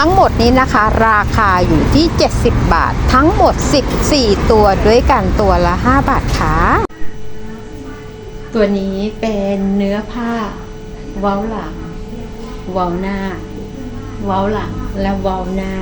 ทั้งหมดนี้นะคะ ราคาอยู่ที่ 70 บาท ทั้งหมด 14 ตัวด้วยกันตัวละ 5 บาทค่ะตัวนี้เป็นเนื้อผ้า เว้าหลัง เว้าหน้า เว้าหลังและเว้าหน้า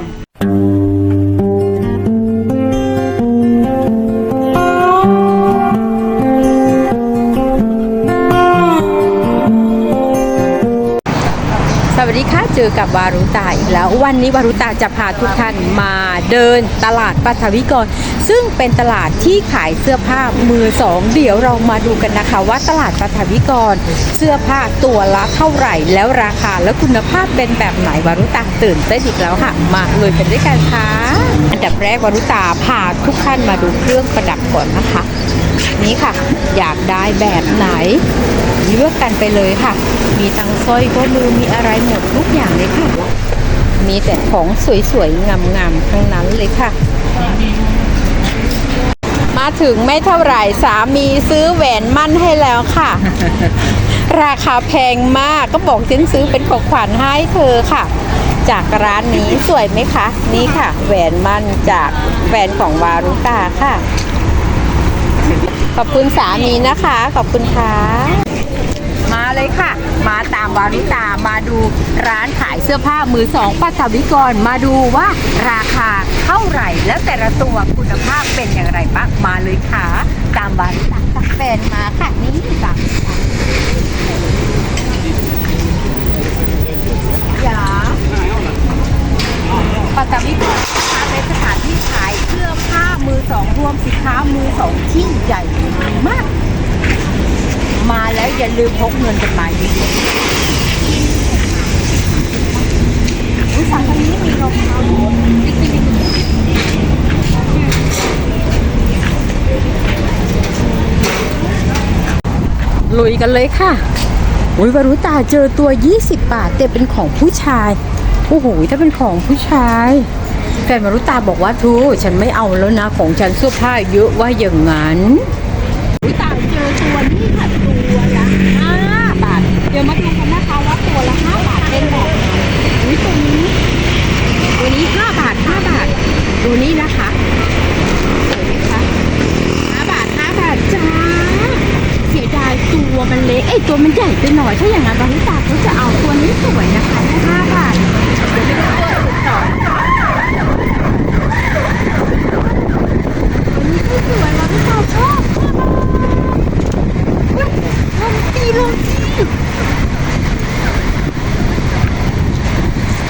เจอกับวารุตาอีกแล้ว วันนี้วารุตาจะพาทุกท่านมาเดินตลาดปัทวิกร ซึ่งเป็นตลาดที่ขายเสื้อผ้ามือสองเดี๋ยวเรามาดูกันนะคะ ว่าตลาดปัทวิกร เสื้อผ้าตัวละเท่าไหร่ แล้วราคาและคุณภาพเป็นแบบไหนวารุตาตื่นเต้นอีกแล้วค่ะ มาเลยกันด้วยกันค่ะอันดับแรกวารุตาพาทุกท่านมาดูเครื่องประดับก่อนนะคะ นี้ค่ะ อยากได้แบบไหน เลือกกันไปเลยค่ะ มีทั้งสร้อยข้อมือมีอะไรหมดทุกอย่างเลยค่ะ มีแต่ของสวยๆงามๆทั้งนั้นเลยค่ะ มาถึงไม่เท่าไหร่สามีซื้อแหวนมั่นให้แล้วค่ะ ราคาแพงมากก็บอกฉันซื้อเป็นของขวัญให้เธอค่ะ จากร้านนี้สวยไหมคะ นี่ค่ะ แหวนมั่นจากแฟนของวารุตาค่ะขอบคุณสามีนะคะ ขอบคุณค่ะ เลยค่ะ มาตามวารุตามาดูร้านขายเสื้อผ้ามือสองปัทวิกรมาดูว่าราคาเท่าไหร่ แล้วแต่ละตัวคุณภาพเป็นอย่างไรบ้างมาเลยค่ะ ตามวารุตากับแฟนมาค่ะนี่ตามอย่าปัทวิกรนะคะเป็นสถานที่ขายเสื้อผ้ามือสองรวมสินค้ามือสองที่ใหญ่มาก มาแล้วอย่าลืมพกเงินกันมาเยอะๆอุ๊ยสั่งทางนี้มีรองเท้าลุยกันเลยค่ะอุ้ยวารุตาเจอตัว 20 บาท แต่เป็นของผู้ชาย โอ้โห ถ้าเป็นของผู้ชายแฟนวารุตาบอกว่าทูฉันไม่เอาแล้วนะ ของฉันเสื้อผ้าเยอะว่าอย่างนั้น อุ๊ยต่างเจอตัวนี้ค่ะตัวละ5บาท เดี๋ยวมาดูกันนะคะว่าตัวละ 5 บาทเป็นแบบไหนอุ๊ยตัวนี้ ตัวนี้ 5 บาท 5 บาท ดูนี่นะคะสวยไหมคะ5บาท 5 บาทจ้า เสียดายตัวมันเล็กไอ้ตัวมันใหญ่ไปหน่อยถ้าอย่างนั้นบริษัทก็จะเอาตัวนี้สวยนะคะ5บาทเดี๋ยวไปดูตัวอื่นต่อตัวนี้สวยบริษัทชอบ5บาทลงตีลงตี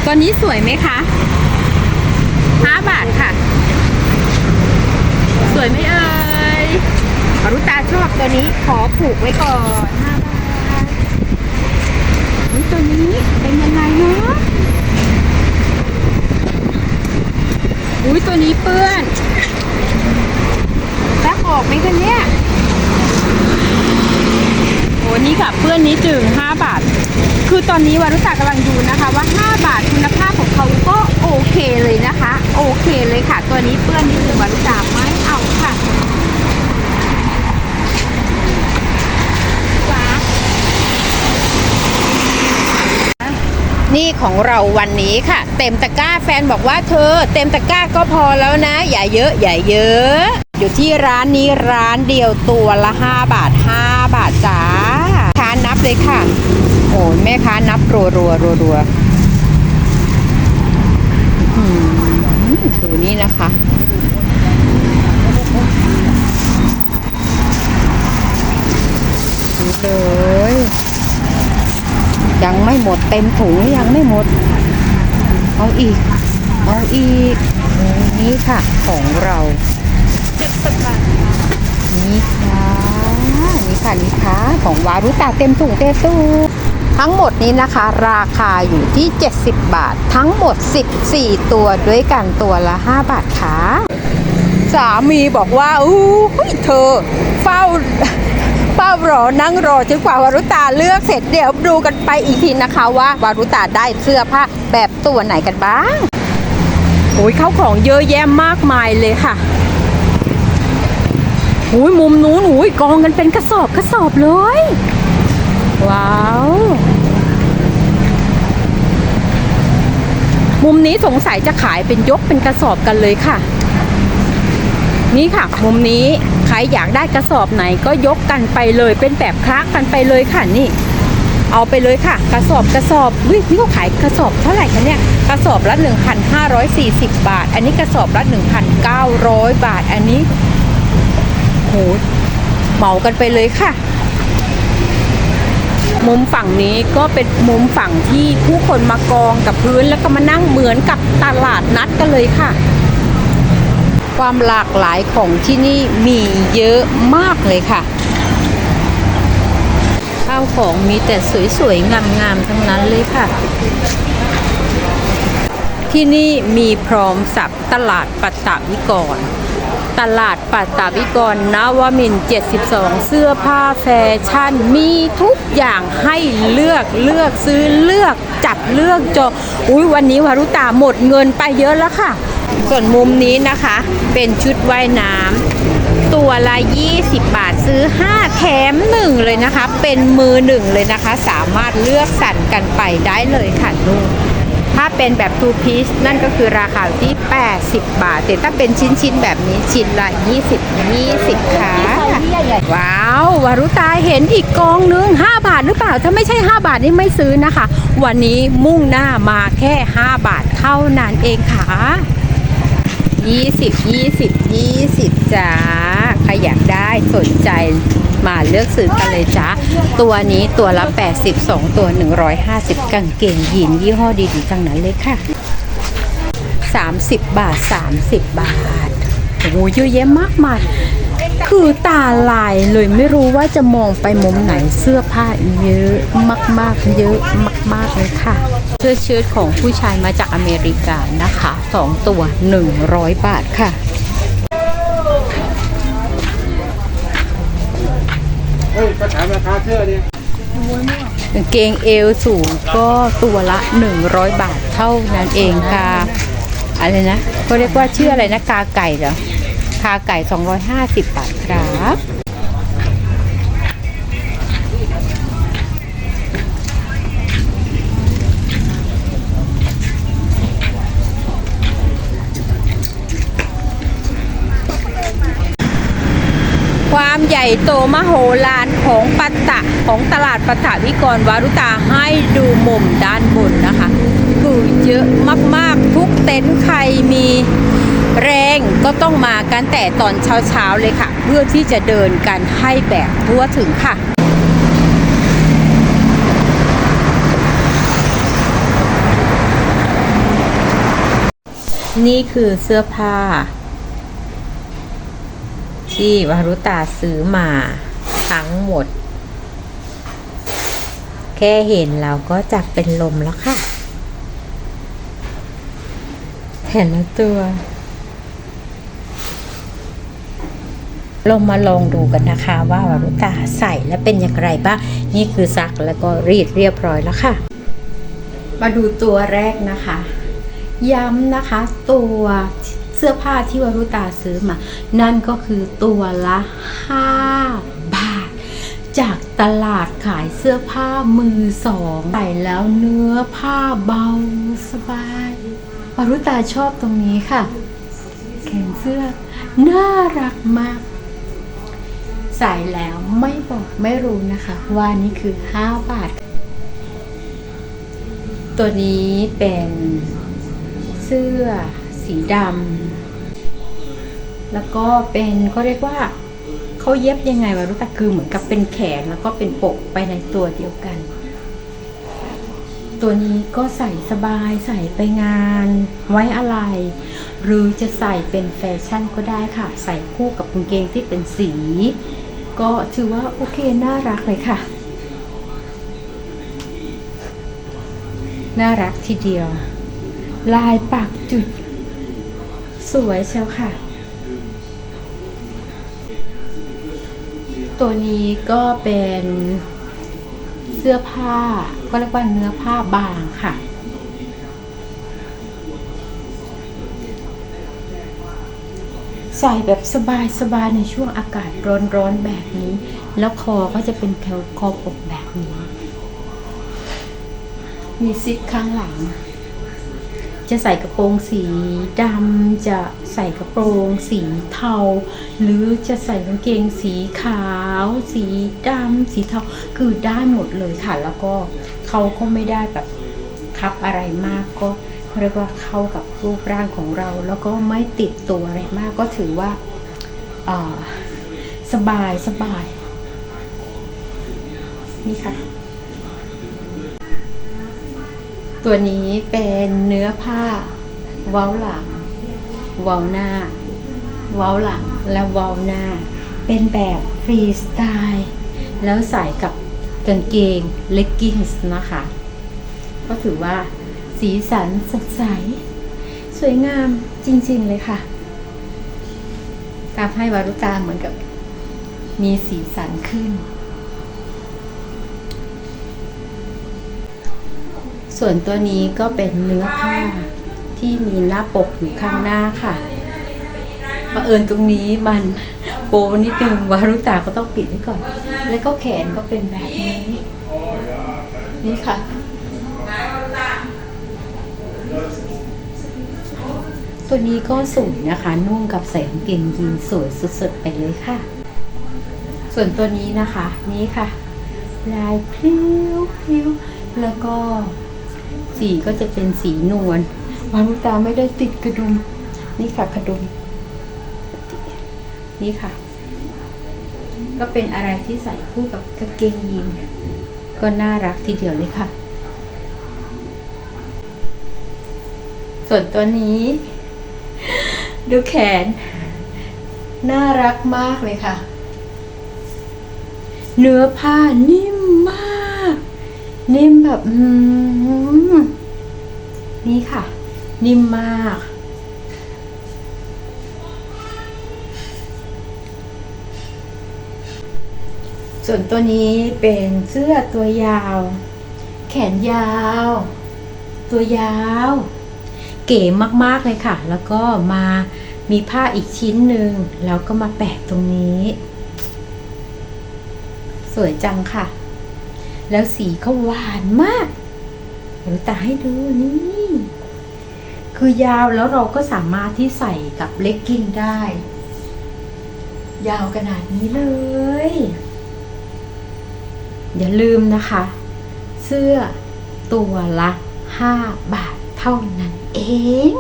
ตัวนี้สวยไหมคะ5บาทค่ะ สวยไหมเอ่ยอรุตาชอบตัวนี้ขอผูกไว้ก่อน ตัวนี้เป็นยังไงเนาะอุ้ยตัวนี้เปื้อนแป๊บออกไหมคะเนี่ยโอ้นี่ค่ะเพื่อนนี้จึง 5 บาท คือตอนนี้วารุตากำลังดูนะคะว่า 5 บาทคุณภาพของเขาก็โอเคเลยนะคะ โอเคเลยค่ะ ตัวนี้เพื่อนนี้จึงวารุตาไม่เอาค่ะจ้า นี่ของเราวันนี้ค่ะ เต็มตะกร้าแฟนบอกว่าเธอ เต็มตะกร้าก็พอแล้วนะ อย่าเยอะอย่าเยอะ อยู่ที่ร้านนี้ร้านเดียวตัวละ 5 บาท 5 บาทจ้าค้านับเลยค่ะ โอ้ยแม่ค้านับรัวรัวรัวรัวอือดูนี่นะคะนี่เลย ยังไม่หมดเต็มถุงยังไม่หมด เอาอีก เอาอีก นี่ค่ะของเราเจ็ดสิบบาทนี่ค่ะนี่ค่ะนี่ค่ะของวารุตาเต็มถุงเต็มตู้ทั้งหมดนี้นะคะ ราคาอยู่ที่ 70 บาท ทั้งหมด 14 ตัวด้วยกันตัวละ 5 บาทค่ะสามีบอกว่าอู้เธอ เฝ้า เฝ้ารอนั่งรอจนกว่าวารุตาเลือกเสร็จเดี๋ยวดูกันไปอีกทีนะคะว่าวารุตาได้เสื้อผ้าแบบตัวไหนกันบ้างโอ้ยเข้าของเยอะแยะมากมายเลยค่ะหูยมุมนู้นหูยกองกันเป็นกระสอบกระสอบเลย ว้าว มุมนี้สงสัยจะขายเป็นยกเป็นกระสอบกันเลยค่ะ นี่ค่ะ มุมนี้ใครอยากได้กระสอบไหนก็ยกกันไปเลยเป็นแบบคละกันไปเลยค่ะนี่ เอาไปเลยค่ะ กระสอบกระสอบวินี่เขาขายกระสอบเท่าไหร่คะเนี่ยกระสอบละ 1,540 บาท อันนี้กระสอบละ 1,900 บาท อันนี้โหเหมากันไปเลยค่ะ มุมฝั่งนี้ก็เป็นมุมฝั่งที่ผู้คนมากองกับพื้นแล้วก็มานั่งเหมือนกับตลาดนัดกันเลยค่ะ ความหลากหลายของที่นี่มีเยอะมากเลยค่ะ ข้าวของมีแต่สวยๆ งามๆ ทั้งนั้นเลยค่ะ ที่นี่มีพร้อมสับตลาดปัตตาวิกร ตลาดปัตตาวิกรนวมิน 72 เสื้อผ้าแฟชั่น มีทุกอย่างให้เลือกเลือกซื้อเลือกจับเลือกจองอุ้ยวันนี้วารุตาหมดเงินไปเยอะแล้วค่ะ ส่วนมุมนี้นะคะเป็นชุดว่ายน้ำตัวละ 20 บาทซื้อ 5 แถม 1 เลยนะคะ เป็นมือหนึ่งเลยนะคะ สามารถเลือกสั่นกันไปได้เลยค่ะลูกถ้าเป็นแบบ two piece นั่นก็คือราคาอยู่ที่ 80 บาท แต่ถ้าเป็นชิ้น ๆ แบบนี้ชิ้นละ 20 20 ค่ะ ว้าว วารุตาเห็นอีกกองนึง 5 บาทหรือเปล่า ถ้าไม่ใช่ 5 บาทนี่ไม่ซื้อนะคะ วันนี้มุ่งหน้ามาแค่ 5 บาทเท่านั้นเองค่ะ 20 20 20จ้าใครอยากได้สนใจมาเลือกซื้อกันเลยจ้าตัวนี้ตัวละ 80 2 ตัว 150 กางเกงยีนยี่ห้อดีๆทั้งนั้นเลยค่ะ 30 บาท 30 บาทโอ้เยอะแยะมากมาย คือตาลายเลยไม่รู้ว่าจะมองไปมุมไหนเสื้อผ้าเยอะมากๆ เยอะมากๆเลยค่ะเสื้อเชิ้ตของผู้ชายมาจากอเมริกานะคะสองตัว 100 บาทค่ะเฮ้ยก็ถามราคาเสื้อดิกางเกงเอวสูงก็ตัวละ 100 บาทเท่านั้นเองค่ะ อะไรนะเขาเรียกว่าชื่ออะไรนะกาไก่เหรอ คาไก่ 250 บาทครับความใหญ่โตมโหฬารของปัตตะของตลาดปัตตะวิกรวารุตาให้ดูมุมด้านบนนะคะคือเยอะมากๆทุกเต็นท์ใครมี ก็ต้องมากันแต่ตอนเช้าๆเลยค่ะ เพื่อที่จะเดินกันให้แบบทั่วถึงค่ะนี่คือเสื้อผ้า ที่วารุตาซื้อมาทั้งหมด แค่เห็นเราก็จับเป็นลมแล้วค่ะแต่ละตัว ลงมาลองดูกันนะคะว่าวารุตาใส่แล้วเป็นอย่างไรบ้างนี่คือซักแล้วก็รีดเรียบร้อยแล้วค่ะ มาดูตัวแรกนะคะ ย้ำนะคะตัวเสื้อผ้าที่วารุตาซื้อมา นั่นก็คือตัวละ5บาท จากตลาดขายเสื้อผ้ามือสองใส่แล้วเนื้อผ้าเบาสบายวารุตาชอบตรงนี้ค่ะ แขนเสื้อ น่ารักมาก ใส่แล้วไม่บอกไม่รู้นะคะ ว่านี่คือ 5 บาท ตัวนี้เป็นเสื้อสีดำแล้วก็เป็นเขาเรียกว่าเขาเย็บยังไงวะรู้แต่คือเหมือนกับเป็นแขนแล้วก็เป็นปกไปในตัวเดียวกัน ตัวนี้ก็ใส่สบายใส่ไปงาน ไว้อะไร หรือจะใส่เป็นแฟชั่นก็ได้ค่ะ ใส่คู่กับกางเกงที่เป็นสี ก็ถือว่าโอเค น่ารักเลยค่ะ น่ารักทีเดียว ลายปากจุด สวยเชียวค่ะ ตัวนี้ก็เป็นเสื้อผ้าก็เรียกว่าเนื้อผ้าบางค่ะ ใส่แบบสบายๆในช่วงอากาศร้อนๆแบบนี้ แล้วคอก็จะเป็นแถวคอปกแบบนี้ มีซิปข้างหลัง จะใส่กระโปรงสีดำจะใส่กระโปรงสีเทา หรือจะใส่กางเกงสีขาว สีดำสีเทาคือได้หมดเลยค่ะ แล้วก็เขาก็ไม่ได้แบบคับอะไรมากก็ เรียกว่าเข้ากับรูปร่างของเรา แล้วก็ไม่ติดตัวอะไรมากก็ถือว่าสบายสบาย นี่ค่ะ ตัวนี้เป็นเนื้อผ้า เว้าหลัง เว้าหน้า เว้าหลังและเว้าหน้า เป็นแบบฟรีสไตล์แล้วใส่กับกางเกงเลกกิ้งส์นะคะ ก็ถือว่า สีสันสดใส สวยงามจริง ๆ เลยค่ะทำให้วารุตาเหมือนกับมีสีสันขึ้น ส่วนตัวนี้ก็เป็นเนื้อผ้าที่มีหน้าปกอยู่ข้างหน้าค่ะบังเอิญตรงนี้มันโปนิดนึงวารุตาก็ต้องปิดไว้ก่อน แล้วก็แขนก็เป็นแบบนี้ นี่ค่ะ ตัวนี้ก็สวยนะคะ นุ่งกับใส่กางเกงยีนสวยสุดๆไปเลยค่ะ ส่วนตัวนี้นะคะ นี่ค่ะ ลายพลิ้วพลิ้วแล้วก็สีก็จะเป็นสีนวลวานุตาไม่ได้ติดกระดุม นี่ค่ะกระดุม นี่ค่ะ ก็เป็นอะไรที่ใส่คู่กับกางเกงยีนก็น่ารักทีเดียวเลยค่ะ ส่วนตัวนี้ ดูแขน น่ารักมากเลยค่ะ เนื้อผ้านิ่มมาก นิ่มแบบนี่ค่ะ นิ่มมากส่วนตัวนี้เป็นเสื้อตัวยาว แขนยาว ตัวยาว เก๋มากๆเลยค่ะ แล้วก็มามีผ้าอีกชิ้นหนึ่งแล้วก็มาแปะตรงนี้ สวยจังค่ะ แล้วสีเขาหวานมากเดี๋ยวตาให้ดูนี่คือยาวแล้วเราก็สามารถที่ใส่กับเลกกิ้งได้ ยาวขนาดนี้เลย อย่าลืมนะคะ เสื้อตัวละ 5 บาทเท่านั้น เอง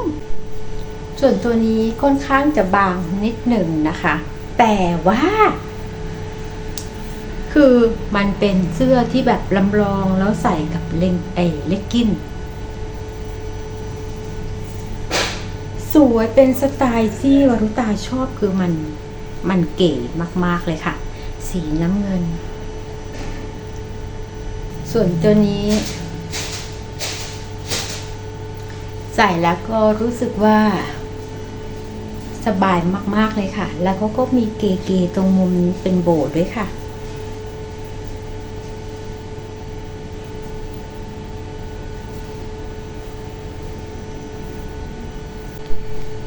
ส่วนตัวนี้ค่อนข้างจะบางนิดหนึ่งนะคะ แต่ว่า คือมันเป็นเสื้อที่แบบลำลองแล้วใส่กับเลงเอเลกกินสวยเป็นสไตล์ที่วรุตาชอบคือมันมันเก๋มากๆเลยค่ะ สีน้ำเงิน ส่วนตัวนี้ ใส่แล้วก็รู้สึกว่า สบายมากๆเลยค่ะ แล้วเขาก็มีเก๋ๆตรงมุมเป็นโบว์ด้วยค่ะ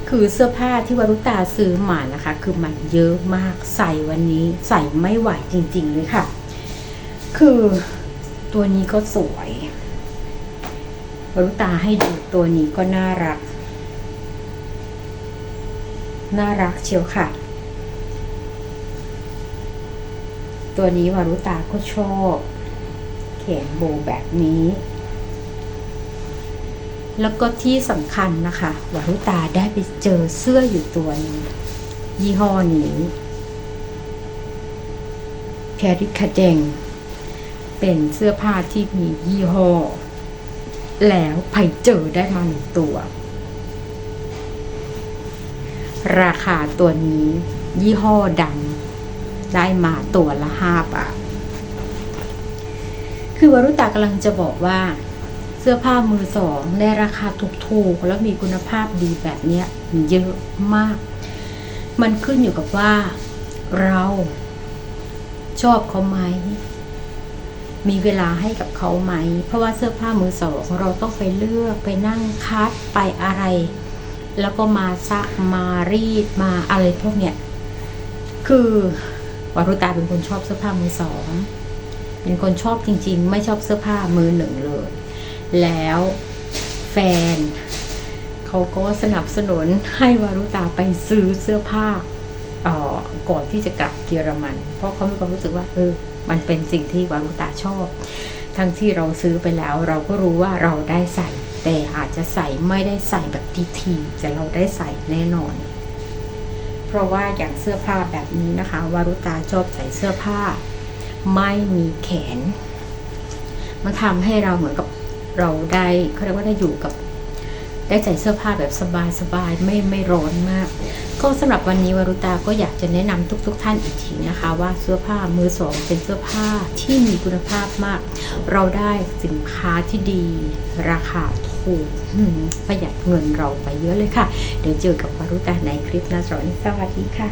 คือเสื้อผ้าที่วรุตาซื้อมานะคะ คือมันเยอะมากใส่วันนี้ใส่ไม่ไหวจริงๆเลยค่ะ คือตัวนี้ก็สวย รุตาให้ดูตัวนี้ก็น่ารัก น่ารักเชียวค่ะ ตัวนี้วารุตาก็ชอบแขนโบแบบนี้ แล้วก็ที่สำคัญนะคะวารุตาได้ไปเจอเสื้ออยู่ตัวนึงยี่ห้อนี้แคริคาเดงเป็นเสื้อผ้าที่มียี่ห้อ แล้วไปเจอได้มาหนึ่งตัว ราคาตัวนี้ ยี่ห้อดำได้มาตัวละห้าบาท คือวรุตากำลังจะบอกว่า เสื้อผ้ามือสองในราคาถูกๆ แล้วมีคุณภาพดีแบบนี้เยอะมาก มันขึ้นอยู่กับว่า เราชอบเขาไหม มีเวลาให้กับเขาไหม เพราะว่าเสื้อผ้ามือสองเราต้องไปเลือกไปนั่งคัดไปอะไร แล้วก็มาซักมารีดมาอะไรพวกเนี้ยคือวารุตาเป็นคนชอบเสื้อผ้ามือสองเป็นคนชอบจริง ๆ ไม่ชอบเสื้อผ้ามือหนึ่งเลย แล้วแฟนเขาก็สนับสนุนให้วารุตาไปซื้อเสื้อผ้าออก่อนที่จะกลับเยอรมัน เพราะเขามีความรู้สึกว่าเออ มันเป็นสิ่งที่วารุตาชอบ ทั้งที่เราซื้อไปแล้วเราก็รู้ว่าเราได้ใส่ แต่อาจจะใส่ไม่ได้ใส่แบบทีๆแต่เราได้ใส่แน่นอน เพราะว่าอย่างเสื้อผ้าแบบนี้นะคะวารุตาชอบใส่เสื้อผ้า ไม่มีแขน มันทำให้เราเหมือนกับเราได้เขาเรียกว่าได้อยู่กับได้ใส่เสื้อผ้าแบบสบายๆไม่ไม่ร้อนมาก ก็สำหรับวันนี้วารุตาก็อยากจะแนะนำทุกๆทท่านอีกทีนะคะ ว่าเสื้อผ้ามือสองเป็นเสื้อผ้าที่มีคุณภาพมาก เราได้สินค้าที่ดี ราคาถูกประหยัดเงินเราไปเยอะเลยค่ะ เดี๋ยวเจอกับวารุตาในคลิปหน้าสอนสวัสดีค่ะ